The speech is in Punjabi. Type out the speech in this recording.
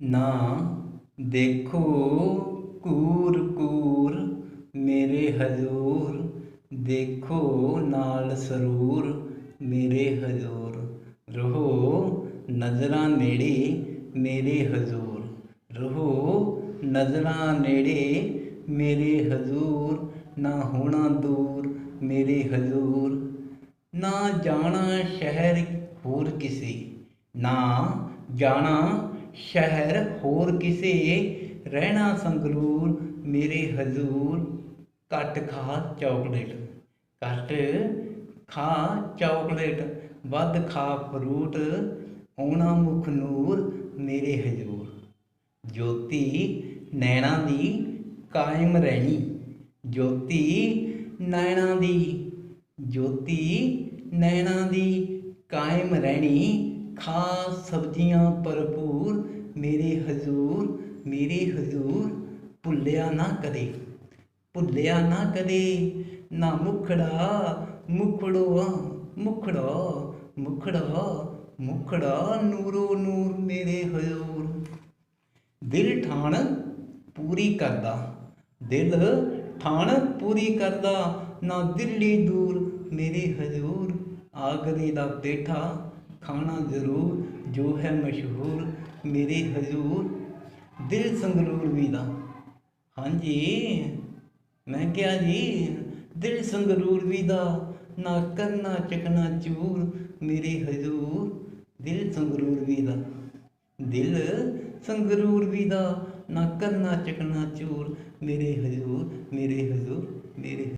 ਨਾ ਦੇਖੋ ਕੂਰ ਕੂਰ ਮੇਰੇ ਹਜ਼ੂਰ, ਦੇਖੋ ਨਾਲ ਸਰੂਰ ਮੇਰੇ ਹਜ਼ੂਰ, ਰਹੋ ਨਜ਼ਰਾਂ ਨੇੜੇ ਮੇਰੇ ਹਜ਼ੂਰ, ਰਹੋ ਨਜ਼ਰਾਂ ਨੇੜੇ ਮੇਰੇ ਹਜ਼ੂਰ, ਨਾ ਹੋਣਾ ਦੂਰ ਮੇਰੇ ਹਜ਼ੂਰ, ਨਾ ਜਾਣਾ ਸ਼ਹਿਰ ਹੋਰ ਕਿਸੇ, ਨਾ ਜਾਣਾ ਸ਼ਹਿਰ ਹੋਰ ਕਿਸੇ ਰਹਿਣਾ ਸੰਗਰੂਰ ਮੇਰੇ ਹਜ਼ੂਰ ਘੱਟ ਖਾ ਚਾਕਲੇਟ, ਘੱਟ ਖਾ ਚਾਕਲੇਟ, ਵੱਧ ਖਾ ਫਰੂਟ ਆਉਣਾ ਮੁਖ ਨੂਰ ਮੇਰੇ ਹਜ਼ੂਰ। ਜੋਤੀ ਨੈਣਾ ਦੀ ਕਾਇਮ ਰਹਿਣੀ, ਜੋਤੀ ਨੈਣਾ ਦੀ, ਜੋਤੀ ਨੈਣਾ ਦੀ ਕਾਇਮ ਰਹਿਣੀ ਖਾ ਸਬਜ਼ੀਆਂ ਭਰਪੂਰ, ਮੇਰੇ ਹਜ਼ੂਰ ਮੇਰੇ ਹਜ਼ੂਰ ਭੁੱਲਿਆ ਨਾ ਕਦੇ। ਭੁੱਲਿਆ ਨਾ ਕਦੇ, ਨਾ ਮੁਖੜਾ, ਮੁਖੜੋ, ਮੁਖੜਾ ਮੁਖੜਾ ਮੁਖੜਾ ਨੂਰੋ ਨੂਰ ਮੇਰੇ ਹਜ਼ੂਰ। ਦਿਲ ਠਾਣ ਪੂਰੀ ਕਰਦਾ, ਦਿਲ ਠਾਣ ਪੂਰੀ ਕਰਦਾ, ਨਾ ਦਿੱਲੀ ਦੂਰ ਮੇਰੇ ਹਜ਼ੂਰ। ਆਗਰੇ ਦਾ ਪੇਠਾ ਖਾਣਾ ਜ਼ਰੂਰ, ਜੋ ਹੈ ਮਸ਼ਹੂਰ, ਮੇਰੇ ਹਜ਼ੂਰ, ਦਿਲ ਸੰਗਰੂਰ ਵੀ ਦਾ। ਹਾਂਜੀ, ਮੈਂ ਕਿਹਾ ਜੀ, ਦਿਲ ਸੰਗਰੂਰ ਵੀ ਦਾ। ਨਾ ਕਰਨਾ ਚਕਨਾ ਚੂਰ, ਮੇਰੇ ਹਜ਼ੂਰ, ਦਿਲ ਸੰਗਰੂਰ ਵੀ ਦਾ। ਦਿਲ ਸੰਗਰੂਰ ਵੀ ਦਾ, ਨਾ ਕਰਨਾ ਚਕਨਾ ਚੂਰ, ਮੇਰੇ ਹਜ਼ੂਰ ਮੇਰੇ ਹਜ਼ੂਰ, ਮੇਰੇ